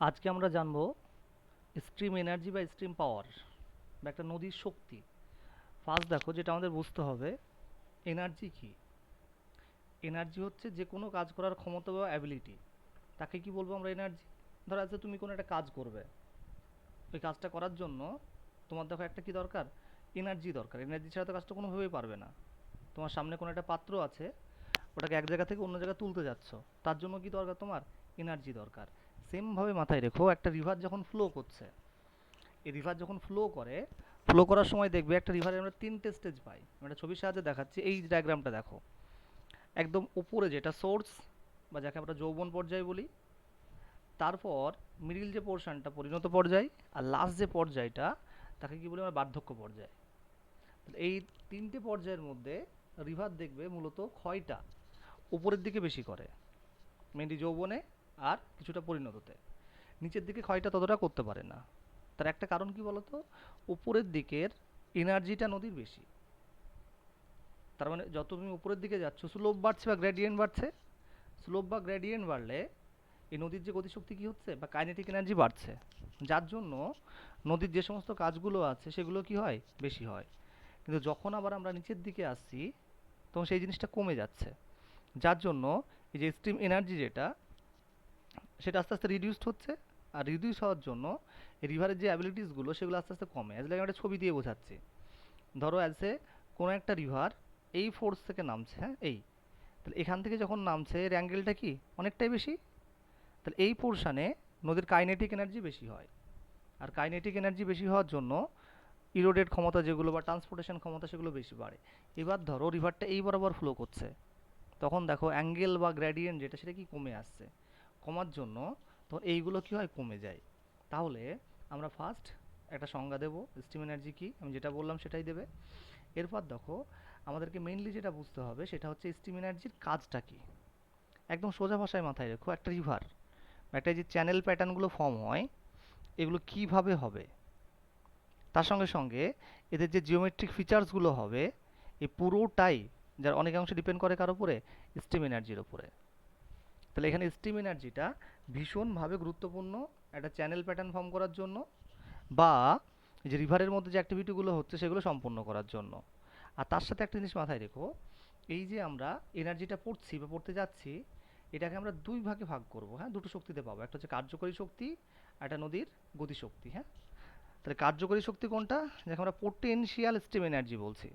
আজকে আমরা জানব স্ট্রিম এনার্জি বা স্ট্রিম পাওয়ার বা একটা নদীর শক্তি। ফার্স্ট দেখো যেটা আমাদের বুঝতে হবে এনার্জি কি? এনার্জি হচ্ছে যে কোনো কাজ করার ক্ষমতা বা অ্যাবিলিটি তাকে কি বলব আমরা এনার্জি ধরো আজকে তুমি কোনো একটা কাজ করবে। ওই কাজটা করার জন্য তোমার দেখো একটা কি দরকার? এনার্জি দরকার। এনার্জি ছাড়া তো কাজটা কোনোভাবেই পারবে না। তোমার সামনে কোনো একটা পাত্র আছে, ওটাকে এক জায়গা থেকে অন্য জায়গায় তুলতে যাচ্ছ। তার জন্য কি দরকার তোমার? এনার্জি দরকার। সেমভাবে মাথায় রেখো, একটা রিভার যখন ফ্লো করছে, এই রিভার যখন ফ্লো করে ফ্লো করার সময় দেখবে একটা রিভারে আমরা তিনটে স্টেজ পাই। আমি একটা ছবির সাহায্যে দেখাচ্ছি, এই ডায়াগ্রামটা দেখো। একদম উপরে যেটা সোর্স বা যাকে আমরা যৌবন পর্যায় বলি, তারপর মিডিল যে পোর্শনটা পরিণত পর্যায়, আর লাস্ট যে পর্যায়টা, তাকে কি বলি আমরা বার্ধক্য পর্যায়। এই তিনটে পর্যায়ের মধ্যে রিভার দেখবে মূলত ক্ষয়টা উপরের দিকে বেশি করে মেনলি যৌবনে আর কিছুটা পরিণততে। নিচের দিকে ক্ষয়টা ততটা করতে পারে না। তার একটা কারণ কি বলতো? উপরের দিকের এনার্জিটা নদীর বেশি। তার মানে যত তুমি উপরের দিকে যাচ্ছ স্লোপ বাড়ছে বা গ্র্যাডিয়েন্ট বাড়ছে স্লোপ বা গ্র্যাডিয়েন্ট বাড়লে এই নদীর যে গতিশক্তি কি হচ্ছে বা কাইনেটিক এনার্জি বাড়ছে। যার জন্য নদীর যে সমস্ত কাজগুলো আছে, সেগুলো কি হয়? বেশি হয়। কিন্তু যখন আবার আমরা নিচের দিকে আসছি, তখন সেই জিনিসটা কমে যাচ্ছে। যার জন্য এই যে স্ট্রিম এনার্জি যেটা সেটা আস্তে আস্তে রিডিউসড হচ্ছে। আর রিডিউস হওয়ার জন্য রিভারের যে অ্যাবিলিটিসগুলো সেগুলো আস্তে আস্তে কমে। অ্যাজ লাইক একটা ছবি দিয়ে বোঝাচ্ছি। ধরো অ্যাজ কোনো একটা রিভার এই ফোর্স থেকে নামছে হ্যাঁ? এই। তাহলে এখান থেকে যখন নামছে, এর অ্যাঙ্গেলটা কি? অনেকটাই বেশি। তাহলে এই পোর্শানে নদীর কাইনেটিক এনার্জি বেশি হয়। আর কাইনেটিক এনার্জি বেশি হওয়ার জন্য ইরোডেড ক্ষমতা যেগুলো বা ট্রান্সপোর্টেশন ক্ষমতা সেগুলো বেশি বাড়ে। এবার ধরো রিভারটা এই বরাবর ফ্লো করছে। তখন দেখো অ্যাঙ্গেল বা গ্র্যাডিয়েন্ট যেটা, সেটা কি কমে আসছে? কমার জন্য তখন এইগুলো কি হয় কমে যায়। তাহলে আমরা ফার্স্ট একটা সংজ্ঞা দেবো স্টিম এনার্জি কি? আমি যেটা বললাম সেটাই দেবে। এরপর দেখো, আমাদেরকে মেইনলি যেটা বুঝতে হবে সেটা হচ্ছে স্টিম এনার্জির কাজটা কি? একদম সোজা ভাষায় মাথায় রেখো, একটা রিভার একটা যে চ্যানেল প্যাটার্নগুলো ফর্ম হয়, এগুলো কীভাবে হবে? তার সঙ্গে সঙ্গে এদের যে জিওমেট্রিক ফিচার্সগুলো হবে এই পুরোটাই, যার অনেকাংশে ডিপেন্ড করে কার উপরে? স্টিম এনার্জির উপরে। তাহলে এখানে স্টিম এনার্জিটা ভীষণভাবে গুরুত্বপূর্ণ একটা চ্যানেল প্যাটার্ন ফর্ম করার জন্য বা যে রিভারের মধ্যে যে অ্যাক্টিভিটিগুলো হচ্ছে সেগুলো সম্পূর্ণ করার জন্য। আর তার সাথে একটা জিনিস মাথায় রেখো, এই যে আমরা এনার্জিটা পড়ছি বা পড়তে যাচ্ছি, এটাকে আমরা দুই ভাগে ভাগ করব হ্যাঁ? দুটো শক্তিতে পাবো, একটা হচ্ছে কার্যকরী শক্তি একটা নদীর গতিশক্তি হ্যাঁ? তাহলে কার্যকরী শক্তি কোনটা? যাকে আমরা পোটেনশিয়াল স্টিম এনার্জি বলছি।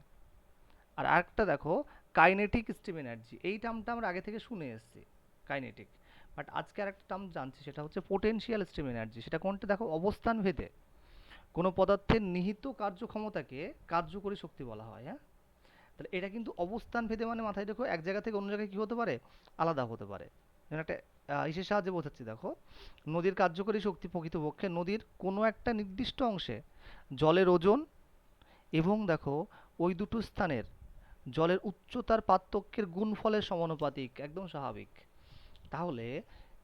আর আরেকটা দেখো কাইনেটিক স্টিম এনার্জি এই টার্মটা আমরা আগে থেকে শুনে এসেছি। কাইনেটিক বাট আজকে আরেকটা টার্ম জানছি, সেটা হচ্ছে পোটেনশিয়াল স্টিম এনার্জি সেটা কোনটা? দেখো, অবস্থান ভেদে কোনো পদার্থের নিহিত কার্যক্ষমতাকে কার্যকরী শক্তি বলা হয় হ্যাঁ? তাহলে এটা কিন্তু অবস্থান ভেদে মানে মাথায় রেখো, এক জায়গা থেকে অন্য জায়গায় কী হতে পারে? আলাদা হতে পারে। একটা ইসের সাহায্যে বোঝাচ্ছি, দেখো, নদীর কার্যকরী শক্তি প্রকৃতপক্ষে নদীর কোনো একটা নির্দিষ্ট অংশে জলের ওজন এবং দেখো, ওই দুটো স্থানের জলের উচ্চতার পার্থক্যের গুণফলের সমানুপাতিক, একদম স্বাভাবিক। তাহলে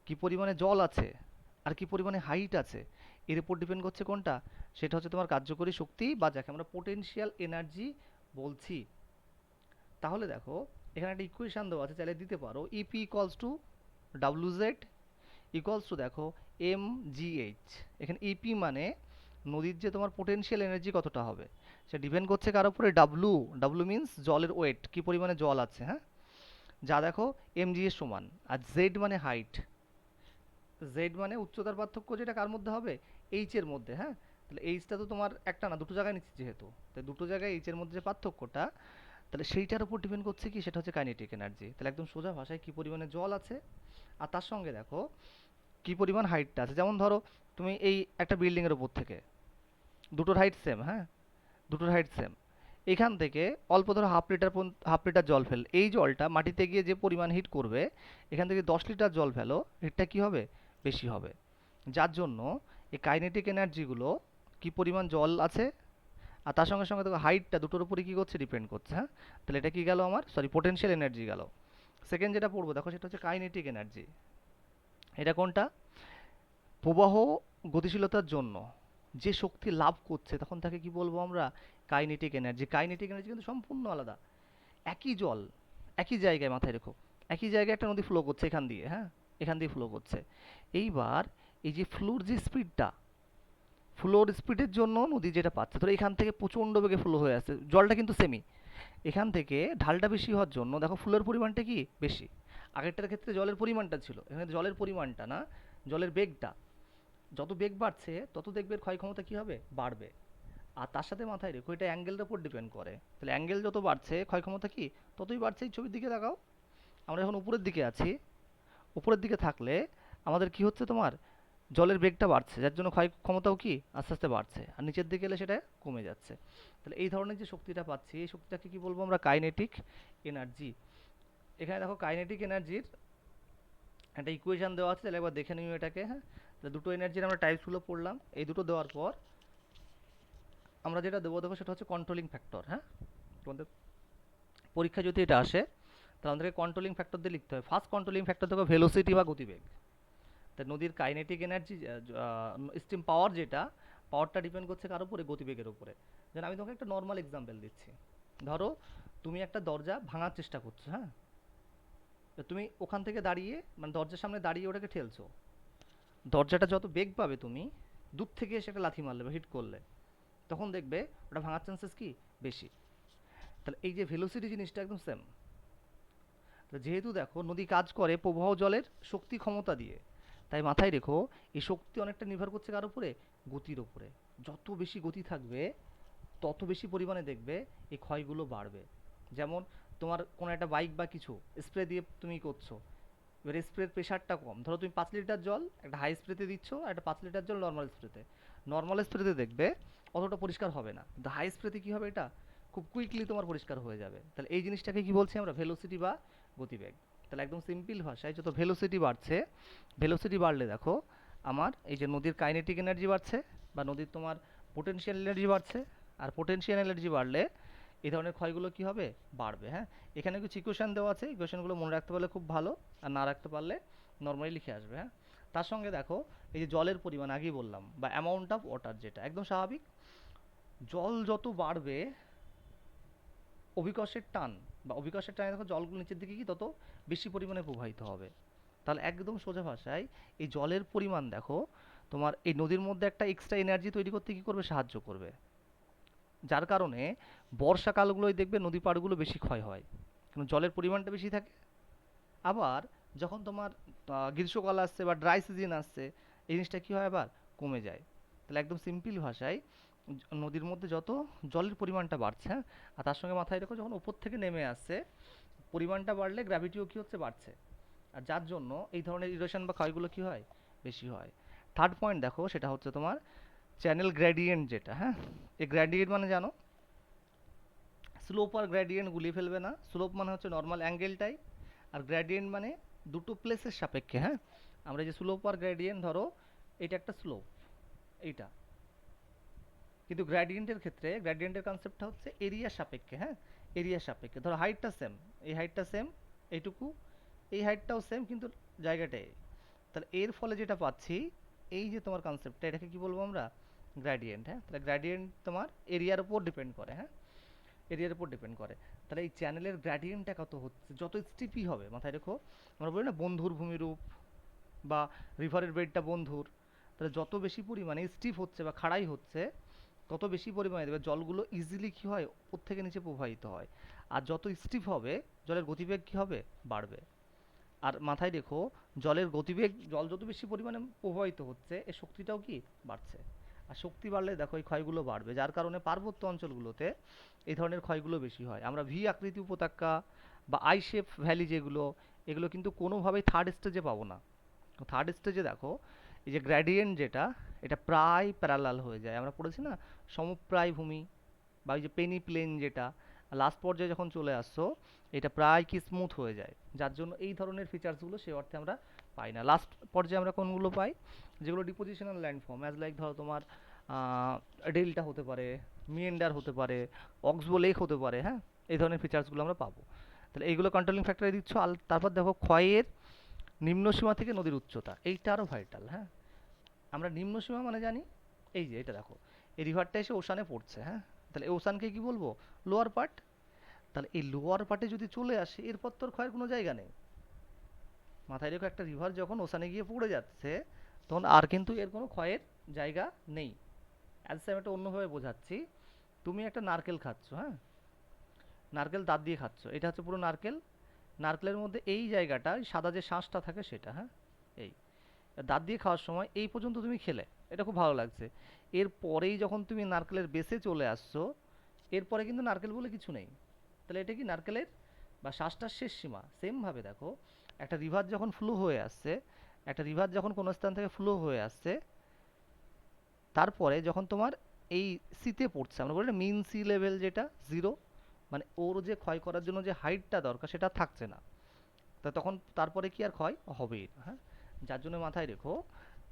কি পরিমাণে জল আছে আর কি পরিমাণে হাইট আছে? এর উপর ডিপেন্ড করছে কোনটা? সেটা হচ্ছে তোমার কার্যকরী শক্তি বা যাকে আমরা পোটেনশিয়াল এনার্জি বলছি। তাহলে দেখো, এখানে একটা ইকুয়েশান দেওয়া আছে, চাইলে দিতে পারো। EP equals two W Z equals two দেখো এম জিএইচ এখানে ইপি মানে নদীর যে তোমার পোটেনশিয়াল এনার্জি কতটা হবে? সে ডিপেন্ড করছে কার উপরে? ডাব্লু ডাব্লু মিন্স জলের ওয়েট কি পরিমাণে জল আছে হ্যাঁ? যা দেখো এম জি এর সমান আর জেড মানে হাইট জেড মানে উচ্চতার পার্থক্য যেটা কার মধ্যে হবে? এইচ এর মধ্যে হ্যাঁ? তাহলে এইচটা তো তোমার একটা না, দুটো জায়গায় নিচ্ছে যেহেতু। তাই দুটো জায়গায় এইচ এর মধ্যে যে পার্থক্যটা, তাহলে সেইটার উপর ডিপেন্ড করছে কি? সেটা হচ্ছে কাইনেটিক এনার্জি তাহলে একদম সোজা ভাষায় কি পরিমাণে জল আছে? আর তার সঙ্গে দেখো কি পরিমাণ হাইটটা আছে? যেমন ধরো তুমি এই একটা বিল্ডিংয়ের উপর থেকে, দুটোর হাইট সেম হ্যাঁ? দুটোর হাইট সেম এখান থেকে অল্প ধরো হাফ লিটার হাফ লিটার জল ফেল, এই জলটা মাটিতে গিয়ে যে পরিমাণ হিট করবে, এখান থেকে দশ লিটার জল ফেলো হিটটা কি হবে? বেশি হবে। যার জন্য এই কাইনেটিক এনার্জিগুলো কি পরিমাণ জল আছে? আর তার সঙ্গে সঙ্গে দেখো হাইটটা দুটোর উপরে কী করছে? ডিপেন্ড করছে হ্যাঁ? তাহলে এটা কি গেল আমার? সরি পোটেনশিয়াল এনার্জি গেল। সেকেন্ড যেটা পড়ব, দেখো সেটা হচ্ছে কাইনেটিক এনার্জি এটা কোনটা? প্রবাহ গতিশীলতার জন্য যে শক্তি লাভ করছে, তখন তাকে কি বলব আমরা? কাইনেটিক এনার্জি কাইনেটিক এনার্জি কিন্তু সম্পূর্ণ আলাদা। একই জল, একই জায়গায় মাথায় রেখো। একই জায়গায় একটা নদী ফ্লো করছে এখান দিয়ে হ্যাঁ? এখান দিয়ে ফ্লো করছে। এইবার এই যে ফ্লোর যে স্পিডটা ফ্লোর স্পিডের জন্য নদী যেটা পাচ্ছে, ধরো এখান থেকে প্রচণ্ড বেগে ফ্লো হয়ে আসছে, জলটা কিন্তু সেমি এখান থেকে ঢালটা বেশি হওয়ার জন্য, দেখো ফ্লোর পরিমাণটা কি? বেশি। আগেরটার ক্ষেত্রে জলের পরিমাণটা ছিল। এখানে জলের পরিমাণটা না, জলের বেগটা। যত বেগ বাড়ছে, তত দেখবে ক্ষয় ক্ষমতা কি হবে? বাড়বে। আর তার সাথে মাথায় রেখো, এটা অ্যাঙ্গেলের উপর ডিপেন্ড করে। তাহলে অ্যাঙ্গেল যত বাড়ছে, ক্ষয় ক্ষমতা কি? ততই বাড়ছে এই ছবির দিকে তাকাও। আমরা এখন উপরের দিকে আছি। উপরের দিকে থাকলে আমাদের কি হচ্ছে তোমার? জলের বেগটা বাড়ছে, যার জন্য ক্ষয় ক্ষমতাও কি? আস্তে আস্তে বাড়ছে। আর নিচের দিকে এলে সেটা কমে যাচ্ছে। তাহলে এই ধরনের যে শক্তিটা পাচ্ছি, এই শক্তিটাকে কি বলব আমরা? কাইনেটিক এনার্জি এখানে দেখো কাইনেটিক এনার্জির একটা ইকুয়েশন দেওয়া আছে। তাহলে একবার দেখে নিও এটাকে হ্যাঁ? তাহলে দুটো এনার্জির আমরা টাইপসগুলো পড়লাম। এই দুটো দেওয়ার পর আমরা যেটা দেবো, দেখো সেটা হচ্ছে কন্ট্রোলিং ফ্যাক্টর হ্যাঁ? তোমাদের পরীক্ষা যদি এটা আসে, তাহলে আমাদেরকে কন্ট্রোলিং ফ্যাক্টর দিয়ে লিখতে হয়। ফার্স্ট কন্ট্রোলিং ফ্যাক্টর দেখো ভেলোসিটি বা গতিবেগ। তা নদীর কাইনেটিক এনার্জি স্টিম পাওয়ার যেটা পাওয়ারটা ডিপেন্ড করছে কার উপরে? গতিবেগের উপরে। যেন আমি তোমাকে একটা নর্মাল এক্সাম্পল দিচ্ছি। ধরো, তুমি একটা দরজা ভাঙার চেষ্টা করছ হ্যাঁ? তুমি ওখান থেকে দাঁড়িয়ে মানে দরজার সামনে দাঁড়িয়ে ওটাকে ঠেলছো। দরজাটা যত বেগ পাবে তুমি, দূর থেকে সেটা লাথি মারলে বা হিট করলে। তখন দেখবে ওটা ভাঙার চান্সেস কি? বেশি। তাহলে এই যে ভেলোসিটি জিনিসটা একদম সেম যেহেতু দেখো নদী কাজ করে প্রবাহ জলের শক্তি ক্ষমতা দিয়ে, তাই মাথায় রেখো এই শক্তি অনেকটা নির্ভর করছে কার উপরে? গতির উপরে। যত বেশি গতি থাকবে, তত বেশি পরিমাণে দেখবে এই ক্ষয়গুলো বাড়বে। যেমন তোমার কোনো একটা বাইক বা কিছু স্প্রে দিয়ে তুমি করছ। এবার স্প্রের প্রেশারটা কম। ধরো তুমি পাঁচ লিটার জল, একটা হাই স্প্রেতে দিচ্ছ একটা পাঁচ লিটার জল নর্মাল স্প্রেতে নর্মাল স্প্রেতে দেখবে অতটা পরিষ্কার হবে না। কিন্তু হাই স্প্রেতে কী হবে এটা? খুব কুইকলি তোমার পরিষ্কার হয়ে যাবে। তাহলে এই জিনিসটাকে কি বলছি আমরা? ভেলোসিটি বা গতিবেগ। তাহলে একদম সিম্পল ভাষায় যত ভেলোসিটি বাড়ছে ভেলোসিটি বাড়লে দেখো, আমার এই যে নদীর কাইনেটিক এনার্জি বাড়ছে বা নদীর তোমার পোটেনশিয়াল এনার্জি বাড়ছে, আর পোটেনশিয়াল এনার্জি বাড়লে এই ধরনের ক্ষয়গুলো কি হবে? বাড়বে হ্যাঁ? এখানে কিছু ইকুয়েশন দেওয়া আছে। ইকুয়েশনগুলো মনে রাখতে পারলে খুব ভালো, আর না রাখতে পারলে নর্মালি লিখে আসবে হ্যাঁ? তার সঙ্গে দেখো, এই যে জলের পরিমাণ আগেই বললাম, বা অ্যামাউন্ট অফ ওয়াটার যেটা, একদম স্বাভাবিক। জল যত বাড়বে, অভিকর্ষের টান, বা অভিকর্ষের টানে দেখো জলগুলো নিচের দিকে কি, তত বেশি পরিমাণে প্রবাহিত হবে। তাহলে একদম সোজা ভাষায়, এই জলের পরিমাণ দেখো, তোমার এই নদীর মধ্যে একটা এক্সট্রা এনার্জি তৈরি করতে কী করবে? সাহায্য করবে। যার কারণে বর্ষাকালগুলোই দেখবে নদী পাড়গুলো বেশি ক্ষয় হয়, কারণ জলের পরিমাণটা বেশি থাকে। আবার যখন তোমার গ্রীষ্মকাল আসছে বা ড্রাই সিজন আসছে, এই জিনিসটা কী হয় আবার? কমে যায়। তাহলে একদম সিম্পল ভাষায় নদীর মধ্যে যত জলের পরিমাণটা বাড়ছে হ্যাঁ আর তার সঙ্গে মাথায় রেখো যখন উপর থেকে নেমে আসছে, পরিমাণটা বাড়লে গ্র্যাভিটিও কী হচ্ছে? বাড়ছে। আর যার জন্য এই ধরনের ইরোশন বা ক্ষয়গুলো কী হয়? বেশি হয়। থার্ড পয়েন্ট দেখো, সেটা হচ্ছে তোমার চ্যানেল গ্র্যাডিয়েন্ট যেটা হ্যাঁ? এই গ্র্যাডিয়েন্ট মানে জানো? স্লোপ আর গ্র্যাডিয়েন্ট গুলিয়ে ফেলবে না। স্লোপ মানে হচ্ছে নর্মাল অ্যাঙ্গেলটাই আর গ্র্যাডিয়েন্ট মানে দুটো প্লেসের সাপেক্ষে হ্যাঁ? আমরা যে স্লোপ আর গ্র্যাডিয়েন্ট ধরো এটা একটা স্লোপ এইটা। কিন্তু গ্র্যাডিয়েন্টের ক্ষেত্রে গ্র্যাডিয়েন্টের কনসেপ্টটা হচ্ছে এরিয়া সাপেক্ষে হ্যাঁ? এরিয়া সাপেক্ষে। ধরো হাইটটা সেম এই হাইটটা সেম এইটুকু, এই হাইটটাও সেম কিন্তু জায়গাটাই তাহলে এর ফলে যেটা পাচ্ছি, এই যে তোমার কনসেপ্টটা এটাকে কি বলব আমরা? গ্র্যাডিয়েন্ট হ্যাঁ? তাহলে গ্র্যাডিয়েন্ট তোমার এরিয়ার উপর ডিপেন্ড করে হ্যাঁ? এরিয়ার উপর ডিপেন্ড করে। তাহলে এই চ্যানেলের গ্র্যাডিয়েন্টটা কত হচ্ছে? যত স্টিপই হবে, মাথায় রেখো, আমরা বলি না বন্ধুর ভূমিরূপ বা রিভারের বেডটা বন্ধুর, তাহলে যত বেশি পরিমাণে স্টিপ হচ্ছে বা খাড়াই হচ্ছে, তত বেশি পরিমাণে দেবে জলগুলো ইজিলি কী হয়? উপর থেকে নিচে প্রবাহিত হয়। আর যত স্টিপ হবে, জলের গতিবেগ কী হবে? বাড়বে। আর মাথায় রেখো, জলের গতিবেগ, জল যত বেশি পরিমাণে প্রবাহিত হচ্ছে, এর শক্তিটাও কি? বাড়ছে। আর শক্তি বাড়লে দেখো এই ক্ষয়গুলো বাড়বে, যার কারণে পার্বত্য অঞ্চলগুলোতে এই ধরনের ক্ষয়গুলো বেশি হয়। আমরা ভি আকৃতি উপত্যকা বা আই শেপ ভ্যালি যেগুলো, এগুলো কিন্তু কোনোভাবেই থার্ড স্টেজে পাবো না। থার্ড স্টেজে দেখো, এই যে গ্র্যাডিয়েন্ট যেটা, এটা প্রায় প্যারালাল হয়ে যায়। আমরা পড়েছি না সমপ্রায় ভূমি বা ওই যে পেনি প্লেন যেটা লাস্ট পর্যায়ে যখন চলে আসছো, এটা প্রায় কি স্মুথ হয়ে যায়। যার জন্য এই ধরনের ফিচার্সগুলো সে অর্থে আমরা পাই না। লাস্ট পর্যায়ে আমরা কোনগুলো পাই? যেগুলো ডিপোজিশনাল ল্যান্ডফর্ম অ্যাজ লাইক ধরো তোমার ডেল্টা হতে পারে মিয়েন্ডার হতে পারে অক্সবো লেক হতে পারে হ্যাঁ? এই ধরনের ফিচার্সগুলো আমরা পাবো। তাহলে এইগুলো কন্ট্রোলিং ফ্যাক্টরে দিচ্ছ আর তারপর দেখো ক্ষয়ের নিম্ন সীমা থেকে নদীর উচ্চতা। এইটা আরও ভাইটাল হ্যাঁ? আমরা নিম্ন সীমা মানে জানি, এই যে এটা দেখো, এই রিভারটা এসে ওশানে পড়ছে হ্যাঁ? তাহলে ওশানকে কি বলব? লোয়ার পার্ট তাহলে এই লোয়ার পার্টে যদি চলে আসে, এরপর তোর ক্ষয়ের কোনো জায়গা নেই। মাথায় রেখো একটা রিভার যখন ওশানে গিয়ে পড়ে যাচ্ছে, তখন আর কিন্তু এর কোনো ক্ষয়ের জায়গা নেই। অ্যাজ আমি একটা অন্যভাবে বোঝাচ্ছি, তুমি একটা নারকেল খাচ্ছ হ্যাঁ? নারকেল দাঁত দিয়ে খাচ্ছ, এটা হচ্ছে পুরো নারকেল। নারকেলের মধ্যে এই জায়গাটা সাদা যে শাঁসটা থাকে সেটা হ্যাঁ? এই। দাঁত দিয়ে খাওয়ার সময় এই পর্যন্ত তুমি খেলে, এটা খুব ভালো লাগছে। এর পরেই যখন তুমি নারকেলের বেসে চলে আসছো, এরপরে কিন্তু নারকেল বলে কিছু নেই। তাহলে এটা কি নারকেলের? বা শ্বাসটার শেষ সীমা। সেমভাবে দেখো একটা রিভার যখন ফ্লো হয়ে আসছে, একটা রিভার যখন কোনো স্থান থেকে ফ্লো হয়ে আসছে, তারপরে যখন তোমার এই সিতে পড়ছে, আমরা বলি মিন সি লেভেল যেটা জিরো মানে ওর যে ক্ষয় করার জন্য যে হাইটটা দরকার সেটা থাকছে না তা তখন তারপরে কি আর ক্ষয় হবেই হ্যাঁ যার জন্য মাথায় রেখো,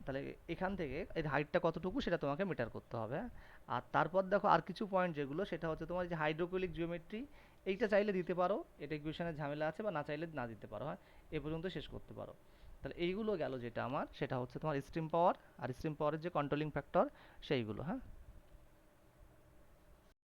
তাহলে এখান থেকে এর হাইটটা কতটুকু সেটা তোমাকে মিটার করতে হবে হ্যাঁ? আর তারপর দেখো আর কিছু পয়েন্ট যেগুলো, সেটা হচ্ছে তোমার যে হাইড্রোকুলিক জিওমেট্রি এইটা চাইলে দিতে পারো, এটা ইকুয়েশনের ঝামেলা আছে বা না চাইলে না দিতে পারো হ্যাঁ? এ পর্যন্ত শেষ করতে পারো। তাহলে এইগুলো গেল যেটা আমার, সেটা হচ্ছে তোমার স্ট্রিম পাওয়ার আর স্ট্রিম পাওয়ারের যে কন্ট্রোলিং ফ্যাক্টর সেইগুলো হ্যাঁ?